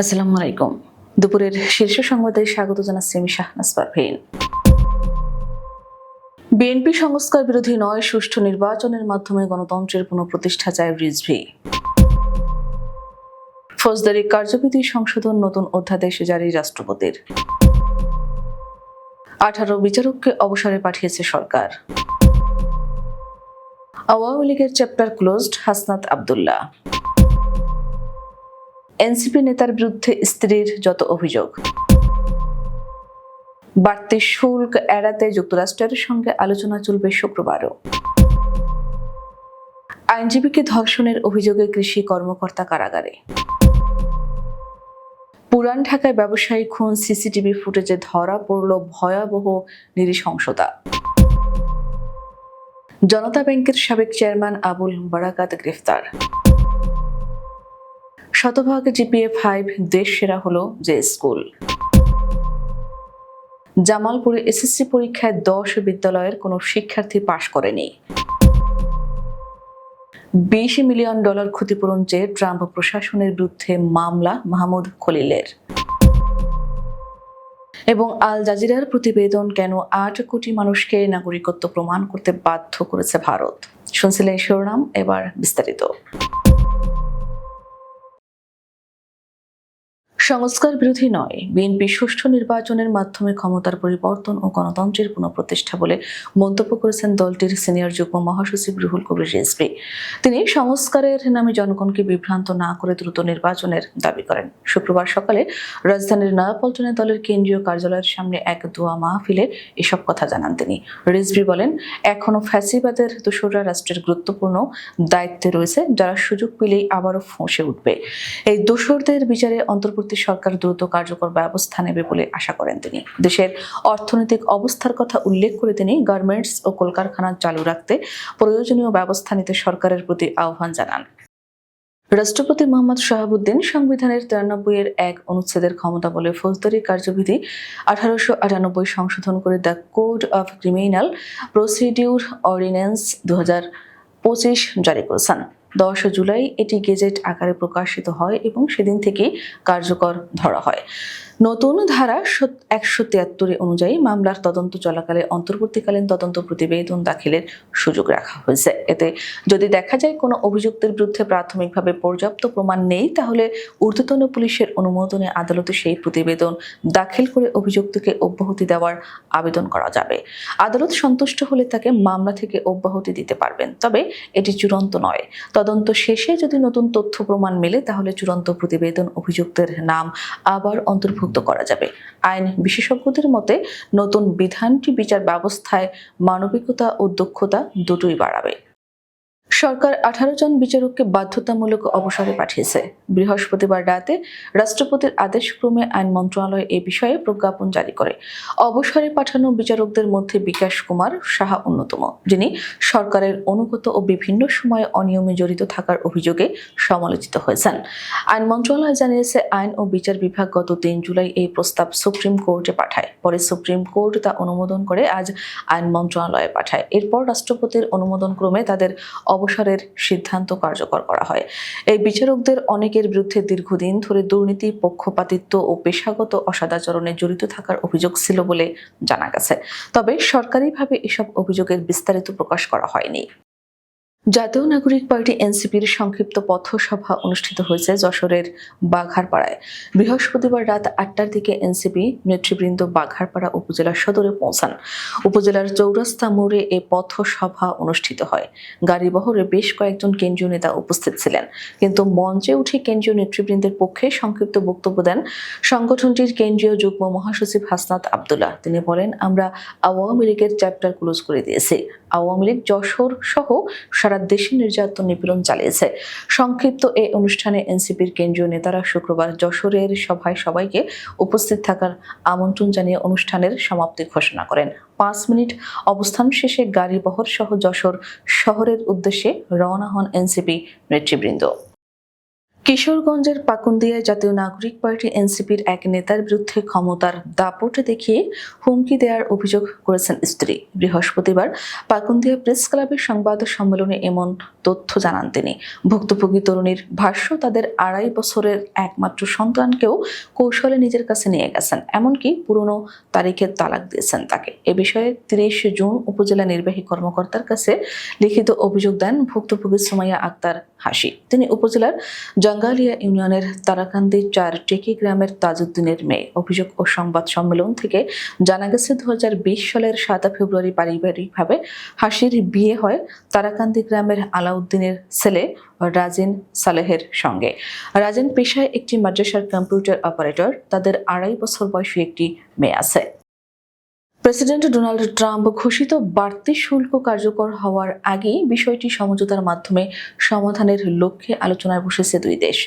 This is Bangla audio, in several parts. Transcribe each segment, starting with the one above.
আসসালামু আলাইকুম। দুপুরের শীর্ষ সংবাদে স্বাগত জানাচ্ছি আমি শাহনাজ পারভীন। বিএনপি সংস্কার বিরোধী নয়, সুষ্ঠু নির্বাচনের মাধ্যমে গণতন্ত্রের পুনঃপ্রতিষ্ঠা চায় রিজভি। ফৌজদারি কার্যবিধি সংশোধন নতুন অধ্যাদেশ জারি রাষ্ট্রপতির। আঠারো বিচারককে অবসরে পাঠিয়েছে সরকার। আওয়ামী লীগের chapter closed, Hasnat Abdullah. NCP নেতার বিরুদ্ধে স্ত্রীর যত অভিযোগ। বাড়তি শুল্ক এড়াতে যুক্তরাষ্ট্রের সঙ্গে আলোচনা চলবে শুক্রবারও। আইনজীবীকে ধর্ষণের অভিযোগে কৃষি কর্মকর্তা কারাগারে। পুরান ঢাকায় ব্যবসায়ী খুন সিসিটিভি ফুটেজে ধরা পড়ল ভয়াবহ নৃশংসতা। জনতা ব্যাংকের সাবেক চেয়ারম্যান আবুল বারাকাত গ্রেফতার। শতভাগ জিপিএ ফাইভ দেশ সেরা হলো যে স্কুল। জামালপুরে এসএসসি পরীক্ষায় দশ বিদ্যালয়ের কোনো শিক্ষার্থী পাশ করেনি। বিশ মিলিয়ন ডলার ক্ষতিপূরণ চেয়ে ট্রাম্প প্রশাসনের বিরুদ্ধে মামলা মাহমুদ খলিলের। এবং আল জাজিরার প্রতিবেদন কেন আট কোটি মানুষকে নাগরিকত্ব প্রমাণ করতে বাধ্য করেছে ভারত? শুনছিলেন শিরোনাম, এবার বিস্তারিত। সংস্কার বিরোধী নয়। বিএনপি সুষ্ঠু নির্বাচনের মাধ্যমে ক্ষমতার পরিবর্তন ও গণতন্ত্রের পুনঃপ্রতিষ্ঠা বলে মন্তব্য করেছেন দলটির সিনিয়র যুগ্ম মহাসচিব রুহুল কবির রিজভী। তিনি সংস্কারের নামে জনগণকে বিভ্রান্ত না করে দ্রুত নির্বাচনের দাবি করেন। শুক্রবার সকালে রাজধানীর নয়াপল্টনে দলের কেন্দ্রীয় কার্যালয়ের সামনে এক দোয়া মাহফিলে এসব কথা জানান তিনি। রিজভী বলেন, এখনও ফ্যাসিবাদের দোসররা রাষ্ট্রের গুরুত্বপূর্ণ দায়িত্বে রয়েছে, যারা সুযোগ পেলেই আবারও ফোঁসে উঠবে। এই দোসরদের বিচারে অন্তর্বর্তী সরকার দ্রুত কার্যকর ব্যবস্থা নেবে বলে আশা করেন তিনি। দেশের অর্থনৈতিক অবস্থার কথা উল্লেখ করে তিনি গার্মেন্টস ও কলকারখানা চালু রাখতে প্রয়োজনীয় ব্যবস্থা নিতে সরকারের প্রতি আহ্বান জানান। রাষ্ট্রপতি মোহাম্মদ শাহাবুদ্দিন সংবিধানের তিরানব্বই এর এক অনুচ্ছেদের ক্ষমতা বলে ফৌজদারি কার্যবিধি আঠারোশো আটানব্বই সংশোধন করে the code of criminal procedure ordinance দু পঁচিশ জারি করেছেন। দশ জুলাই এটি গেজেট আকারে প্রকাশিত হয় এবং সেদিন থেকে কার্যকর ধরা হয়। নতুন ধারা একশো তিয়াত্তর অনুযায়ী মামলার তদন্ত চলাকালে অন্তর্বর্তীকালীন তদন্ত প্রতিবেদন দাখিলের সুযোগ রাখা হয়েছে। এতে যদি দেখা যায় কোনো অভিযুক্তের বিরুদ্ধে প্রাথমিকভাবে পর্যাপ্ত প্রমাণ নেই, তাহলে ঊর্ধ্বতন পুলিশের অনুমোদনে আদালতে সেই প্রতিবেদন দাখিল করে অভিযুক্তকে অব্যাহতি দেওয়ার আবেদন করা যাবে। আদালত সন্তুষ্ট হলে তাকে মামলা থেকে অব্যাহতি দিতে পারবেন, তবে এটি চূড়ান্ত নয়। তদন্ত শেষে যদি নতুন তথ্য প্রমাণ মেলে, তাহলে চূড়ান্ত প্রতিবেদন অভিযুক্তের নাম আবার অন্তর্ভুক্ত করা যাবে। আইন বিশেষজ্ঞদের মতে নতুন বিধানটি বিচার ব্যবস্থায় মানবিকতা ও দক্ষতা দুটোই বাড়াবে। সরকার আঠারো জন বিচারককে বাধ্যতামূলক অবসরে পাঠিয়েছে। বৃহস্পতিবার রাতে রাষ্ট্রপতির আদেশক্রমে আইন মন্ত্রণালয় এ বিষয়ে প্রজ্ঞাপন জারি করে। অবসরে পাঠানো বিচারকদের মধ্যে বিকাশ কুমার সাহা অন্যতম, যিনি সরকারের অনুগত ও বিভিন্ন সময়ে অনিয়মে জড়িত থাকার অভিযোগে সমালোচিত হয়েছেন। আইন মন্ত্রণালয় জানিয়েছে, আইন ও বিচার বিভাগ গত তিন জুলাই এই প্রস্তাব সুপ্রিম কোর্টে পাঠায়। পরে সুপ্রিম কোর্ট তা অনুমোদন করে আজ আইন মন্ত্রণালয়ে পাঠায়। এরপর রাষ্ট্রপতির অনুমোদন ক্রমে তাদের অবসরের সিদ্ধান্ত কার্যকর করা হয়। এই বিচারকদের অনেকের বিরুদ্ধে দীর্ঘদিন ধরে দুর্নীতি, পক্ষপাতিত্ব ও পেশাগত অসদাচরণে জড়িত থাকার অভিযোগ ছিল বলে জানা গেছে। তবে সরকারিভাবে এসব অভিযোগের বিস্তারিত প্রকাশ করা হয়নি। জাতীয় নাগরিক পার্টি এনসিপির সংক্ষিপ্ত পথসভা অনুষ্ঠিত হয়েছে যশোরের বাঘারপাড়ায়। বৃহস্পতিবার রাত আটটার দিকে এনসিপি নেতৃবৃন্দ বাঘারপাড়া উপজেলা সদরে পৌঁছান। উপজেলার চৌরাস্তা মোড়ে এ পথসভা অনুষ্ঠিত হয়। গাড়িবহরে বেশ কয়েকজন কেন্দ্রীয় নেতা উপস্থিত ছিলেন। কিন্তু মঞ্চে উঠে কেন্দ্রীয় নেতৃবৃন্দের পক্ষে সংক্ষিপ্ত বক্তব্য দেন সংগঠনটির কেন্দ্রীয় যুগ্ম মহাসচিব হাসনাত আবদুল্লাহ। তিনি বলেন, আমরা আওয়ামী লীগের চ্যাপ্টার ক্লোজ করে দিয়েছি। আওয়ামী লীগ, যশোর সহ সারা দেশে নির্যাতন নিপীড়ন চালিয়েছে। সংক্ষিপ্ত এ অনুষ্ঠানে এনসিপির কেন্দ্রীয় নেতারা শুক্রবার যশোরের সভায় সবাইকে উপস্থিত থাকার আমন্ত্রণ জানিয়ে অনুষ্ঠানের সমাপ্তি ঘোষণা করেন। পাঁচ মিনিট অবস্থান শেষে গাড়ি বহর সহ যশোর শহরের উদ্দেশ্যে রওনা হন এনসিপি নেতৃবৃন্দ। কিশোরগঞ্জের পাকুন্দিয়ায় জাতীয় নাগরিক পার্টি এনসিপির এক নেতার বিরুদ্ধে ক্ষমতার দাপট দেখিয়ে হুমকি দেওয়ার অভিযোগ করেছেন স্ত্রী। বৃহস্পতিবার পাকুন্দিয়া প্রেস ক্লাবের সংবাদ সম্মেলনে এমন তথ্য জানান তিনি। ভুক্তভোগী তরুণীর ভাষ্য, তাদের আড়াই বছরের একমাত্র সন্তানকেও কৌশলে নিজের কাছে নিয়ে গেছেন, এমনকি পুরনো তারিখের তালাক দিয়েছেন তাকে। এ বিষয়ে তিরিশ জুন উপজেলা নির্বাহী কর্মকর্তার কাছে লিখিত অভিযোগ দেন ভুক্তভোগী সুমাইয়া আক্তার হাসি তিনি উপজেলার জঙ্গালিয়া ইউনিয়নের তারাকান্দি চার টেকি গ্রামের তাজউদ্দিনের মেয়ে অভিযোগ ও সংবাদ সম্মেলন থেকে জানা গেছে দু হাজার বিশ সালের সাত ফেব্রুয়ারি পারিবারিকভাবে হাসির বিয়ে হয় তারাকান্দি গ্রামের আলাউদ্দিনের ছেলে রাজিন সালেহের সঙ্গে। রাজেন পেশায় একটি মাদ্রাসার কম্পিউটার অপারেটর, তাদের আড়াই বছর বয়সী একটি মেয়ে আছে। প্রেসিডেন্ট ডোনাল্ড ট্রাম্প ঘোষিত বাড়তি শুল্ক কার্যকর হওয়ার আগেই বিষয়টি সমঝোতার মাধ্যমে সমাধানের লক্ষ্যে আলোচনায় বসেছে দুই দেশ।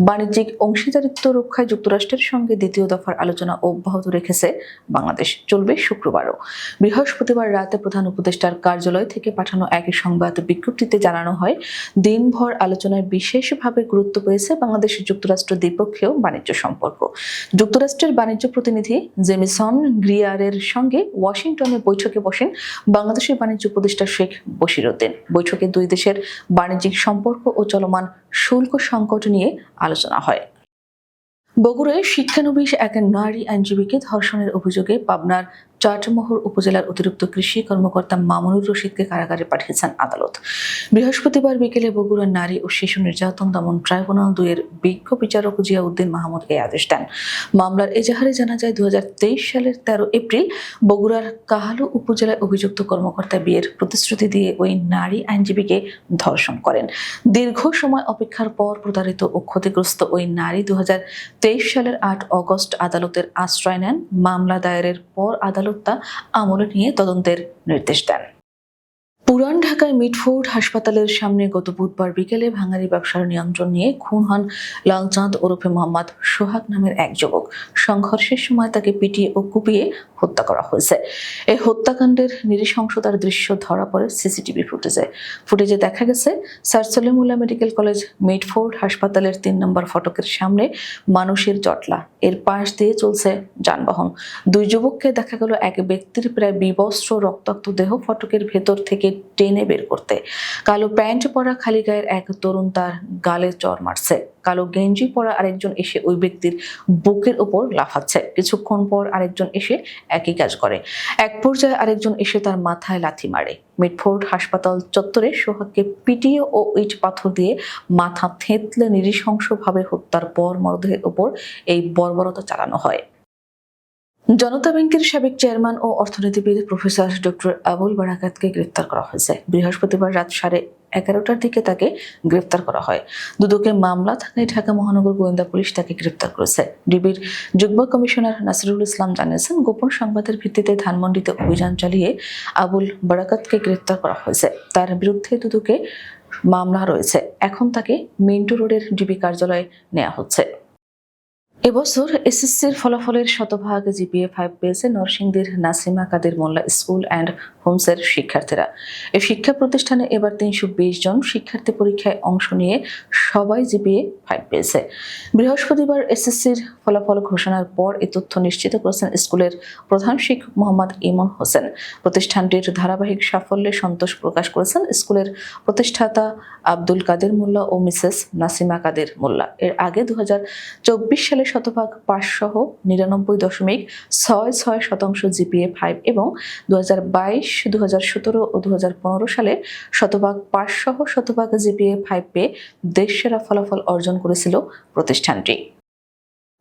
বাণিজ্যিক অংশীদারিত্ব রক্ষায় যুক্তরাষ্ট্রের সঙ্গে দ্বিতীয় দফার আলোচনা অব্যাহত রেখেছে বাংলাদেশ। চলবে শুক্রবারও। বৃহস্পতিবার রাতে প্রধান উপদেষ্টার কার্যালয় থেকে পাঠানো এক সংবাদ বিজ্ঞপ্তিতে জানানো হয়, দিনভর আলোচনায় বিশেষভাবে গুরুত্ব পেয়েছে বাংলাদেশ যুক্তরাষ্ট্র দ্বিপক্ষীয় বাণিজ্য সম্পর্ক। যুক্তরাষ্ট্রের বাণিজ্য প্রতিনিধি জেমিসন গ্রিয়ারের সঙ্গে ওয়াশিংটনে বৈঠকে বসেন বাংলাদেশের বাণিজ্য উপদেষ্টা শেখ বশিরউদ্দিন। বৈঠকে দুই দেশের বাণিজ্যিক সম্পর্ক ও চলমান শুল্ক সংকট নিয়ে আলোচনা হয়। বগুড়ায় শিক্ষানবিশ এক নারী আইনজীবীকে ধর্ষণের অভিযোগে পাবনার চাটমোহর উপজেলার অতিরিক্ত কৃষি কর্মকর্তা মামুনুর রশিদকে কারাগারে পাঠিয়েছেন আদালত। বৃহস্পতিবার বিকেলে বগুড়ার নারী ও শিশু নির্যাতন দমন ট্রাইব্যুনাল দুইয়ের বিজ্ঞ বিচারক জিয়াউদ্দিন মাহমুদ এই আদেশ দেন। মামলার এজাহারে জানা যায় দু সালের তেরো এপ্রিল বগুড়ার কাহালু উপজেলায় অভিযুক্ত কর্মকর্তা বিয়ের প্রতিশ্রুতি দিয়ে ওই নারী আইনজীবীকে ধর্ষণ করেন। দীর্ঘ সময় অপেক্ষার পর প্রতারিত ও ক্ষতিগ্রস্ত ওই নারী দুই হাজার তেইশ সালের আট অগস্ট আদালতের আশ্রয় নেন। মামলা দায়েরের পর আদালত তা আমলে নিয়ে তদন্তের নির্দেশ দেন। পুরান ঢাকায় মিটফোর্ড হাসপাতালের সামনে গত বুধবার বিকেলে ভাঙারি ব্যবসার নিয়ন্ত্রণ নিয়ে খুন হন লালচাঁদ ওরফে মোহাম্মদ সোহাগ নামের এক যুবক। সংঘর্ষের সময় তাকে পিটিয়ে ও কুপিয়ে হত্যা করা হয়েছে। এই হত্যাকাণ্ডের নৃশংসতার দৃশ্য ধরা পড়ে সিসিটিভি ফুটেজে। ফুটেজে দেখা গেছে, sir Salimullah medical college Mitford হাসপাতালের তিন নম্বর ফটকের সামনে মানুষের জটলা। এর পাশ দিয়ে চলছে যানবাহন। দুই যুবককে দেখা গেল এক ব্যক্তির প্রায় বিবস্ত্র রক্তাক্ত দেহ ফটকের ভেতর থেকে টেনে বের করতে। কালো প্যান্ট পরা খালি গায়ের এক তরুণ তার গালে চর মারছে। কালো গেঞ্জি পরা আরেকজন এসে ওই ব্যক্তির বুকের উপর লাফাচ্ছে। কিছুক্ষণ পর আরেকজন এসে একই কাজ করে। এক পর্যায়ে আরেকজন এসে তার মাথায় লাথি মারে। মিটফোর্ড হাসপাতাল চত্বরে সোহাগকে পিটিয়ে ও ইট পাথর দিয়ে মাথা থেঁতলে নৃশংসভাবে হত্যার পর মরদেহের উপর এই বর্বরতা চালানো হয়। জনতা ব্যাংকের সাবেক চেয়ারম্যান ও অর্থনীতিবিদ প্রফেসর ডক্টর আবুল বারাকাতকে গ্রেপ্তার করা হয়েছে। বৃহস্পতিবার রাত সাড়ে এগারোটার দিকে তাকে গ্রেপ্তার করা হয়। দুদকে মামলা থাকায় ঢাকা মহানগর গোয়েন্দা পুলিশ তাকে গ্রেপ্তার করেছে। ডিবির যুগ্ম কমিশনার নাসিরুল ইসলাম জানিয়েছেন, গোপন সংবাদের ভিত্তিতে ধানমন্ডিতে অভিযান চালিয়ে আবুল বারাকাতকে গ্রেপ্তার করা হয়েছে। তার বিরুদ্ধে দুদকে মামলা রয়েছে। এখন তাকে মিন্টু রোডের ডিবি কার্যালয়ে নেওয়া হচ্ছে। এবছর এসএসসির ফলাফলের শতভাগ জিপিএ ফাইভ পেয়েছে নরসিংদীর নাসিমা কাদের মোল্লা স্কুল অ্যান্ড হোমসের শিক্ষার্থীরা। এই শিক্ষা প্রতিষ্ঠানে এবার তিনশো বিশ জন শিক্ষার্থী পরীক্ষায় অংশ নিয়ে সবাই জিপিএ ফাইভ পেয়েছে। বৃহস্পতিবার এসএসসির ফলাফল ঘোষণার পর এই তথ্য নিশ্চিত করেছেন স্কুলের প্রধান শিক্ষক মোহাম্মদ ইমন হোসেন। প্রতিষ্ঠানটির ধারাবাহিক সাফল্যে সন্তোষ প্রকাশ করেছেন স্কুলের প্রতিষ্ঠাতা আব্দুল কাদের মোল্লা ও মিসেস নাসিমা কাদের মোল্লা। এর আগে দু হাজার চব্বিশ সালে শতভাগ পাস সহ নিরানব্বই দশমিক ছয় ছয় শতাংশ জিপিএ ফাইভ এবং দু হাজার বাইশ দু হাজার সতেরো ও দু হাজার পনেরো সালে শতভাগ পাস সহ শতভাগ জিপিএ ফাইভ পেয়ে দেশসেরা ফলাফল অর্জন করেছিল প্রতিষ্ঠানটি।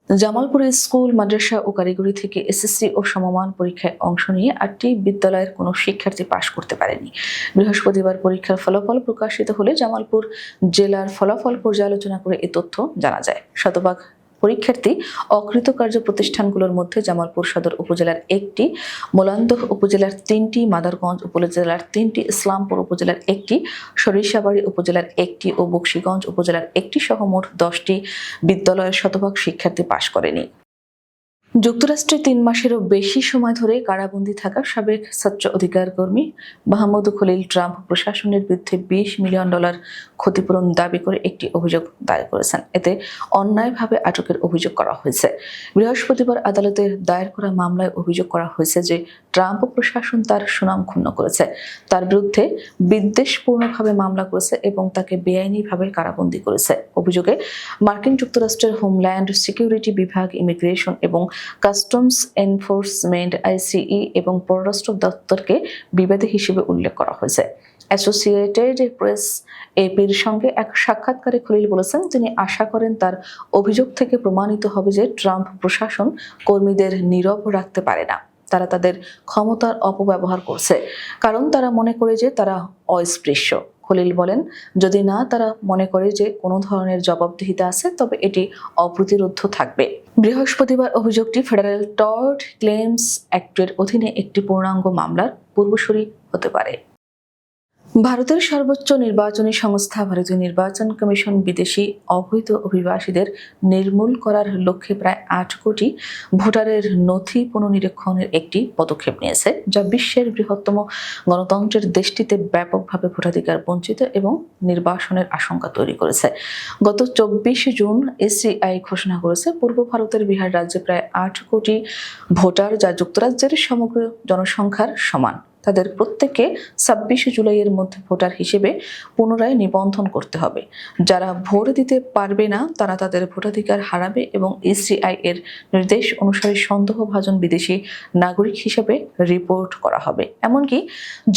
জামালপুরের স্কুল, মাদ্রাসা ও কারিগরি থেকে এসএসসি ও সমমান পরীক্ষায় অংশ নিয়ে আটটি বিদ্যালয়ের কোনো শিক্ষার্থী পাশ করতে পারেনি। বৃহস্পতিবার পরীক্ষার ফলাফল প্রকাশিত হলে জামালপুর জেলার ফলাফল পর্যালোচনা করে এ তথ্য জানা যায়। শতভাগ পরীক্ষার্থী অকৃতকার্য প্রতিষ্ঠানগুলোর মধ্যে জামালপুর সদর উপজেলার একটি মোলান্দহ উপজেলার তিনটি, মাদারগঞ্জ উপজেলার তিনটি, ইসলামপুর উপজেলার একটি, সরিষাবাড়ি উপজেলার একটি ও বক্সিগঞ্জ উপজেলার একটি সহ মোট দশটি বিদ্যালয়ের শতভাগ শিক্ষার্থী পাশ করেনি। যুক্তরাষ্ট্রে তিন মাসেরও বেশি সময় ধরে কারাবন্দি থাকা সাবেক স্বচ্ছ অধিকার কর্মী মাহমুদ খলিল ট্রাম্প প্রশাসনের বিরুদ্ধে বিশ মিলিয়ন ডলার ক্ষতিপূরণ দাবি করে একটি অভিযোগ দায়ের করেছেন। এতে অন্যায়ভাবে আটকের অভিযোগ করা হয়েছে। বৃহস্পতিবার আদালতে দায়ের করা মামলায় অভিযোগ করা হয়েছে যে ট্রাম্প প্রশাসন তার সুনাম ক্ষুণ্ণ করেছে। তার বিরুদ্ধে বিদ্বেষপূর্ণভাবে মামলা করেছে এবং তাকে বেআইনিভাবে কারাবন্দী করেছে। অভিযোগে মার্কিন যুক্তরাষ্ট্রের হোমল্যান্ড সিকিউরিটি বিভাগ, ইমিগ্রেশন এবং কাস্টমস এনফোর্সমেন্ট, আইসিই এবং পররাষ্ট্র দপ্তরকে বিবাদী হিসেবে উল্লেখ করা হয়েছে। অ্যাসোসিয়েটেড প্রেস এপির সঙ্গে এক সাক্ষাৎকারে খলিল বলেছেন, তিনি আশা করেন তার অভিযোগ থেকে প্রমাণিত হবে যে ট্রাম্প প্রশাসন কর্মীদের নীরব রাখতে পারে না। তারা তাদের ক্ষমতার অপব্যবহার করছে। কারণ তারা মনে করে যে তারা অস্পৃশ্য। খলিল বলেন, যদি না, তারা মনে করে যে কোনো ধরনের জবাবদিহিতা আছে, তবে এটি অপ্রতিরোধ্য থাকবে। বৃহস্পতিবার অভিযোগটি ফেডারেল টর্ট ক্লেমস অ্যাক্টের অধীনে একটি পূর্ণাঙ্গ মামলার পূর্বসূরি হতে পারে। ভারতের সর্বোচ্চ নির্বাচনী সংস্থা, ভারতীয় নির্বাচন কমিশন বিদেশি অবৈধ অভিবাসীদের নির্মূল করার লক্ষ্যে প্রায় আট কোটি ভোটারের নথি পুনর্নিরীক্ষণের একটি পদক্ষেপ নিয়েছে, যা বিশ্বের বৃহত্তম গণতন্ত্রের দেশটিতে ব্যাপকভাবে ভোটাধিকার বঞ্চিত এবং নির্বাসনের আশঙ্কা তৈরি করেছে। গত চব্বিশে জুন এসিআই ঘোষণা করেছে, পূর্ব ভারতের বিহার রাজ্যে প্রায় আট কোটি ভোটার, যা যুক্তরাজ্যের সমগ্র জনসংখ্যার সমান। তাদের প্রত্যেককে ছাব্বিশে জুলাইয়ের মধ্যে ভোটার হিসেবে পুনরায় নিবন্ধন করতে হবে। যারা ভোট দিতে পারবে না, তারা তাদের ভোটাধিকার হারাবে এবং ইসিআই এর নির্দেশ অনুসারে সন্দেহভাজন বিদেশি নাগরিক হিসেবে রিপোর্ট করা হবে। এমনকি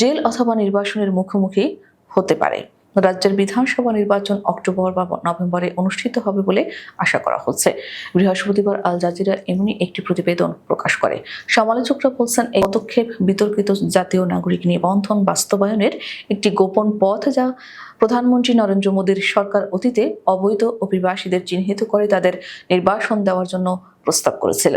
জেল অথবা নির্বাসনের মুখোমুখি হতে পারে। রাজ্যের বিধানসভা নির্বাচন অক্টোবর বা নভেম্বরে অনুষ্ঠিত হবে বলে আশা করা হচ্ছে। বৃহস্পতিবার আল জাজিরা এমনি একটি প্রতিবেদন প্রকাশ করে। সমালোচকরা বলছেন, এই পদক্ষেপ বিতর্কিত জাতীয় নাগরিক নিবন্ধন বাস্তবায়নের একটি গোপন পথ যা প্রধানমন্ত্রী নরেন্দ্র মোদীর সরকার অতীতে অবৈধ অভিবাসীদের চিহ্নিত করে তাদের নির্বাসন দেওয়ার জন্য প্রস্তাব করেছিল।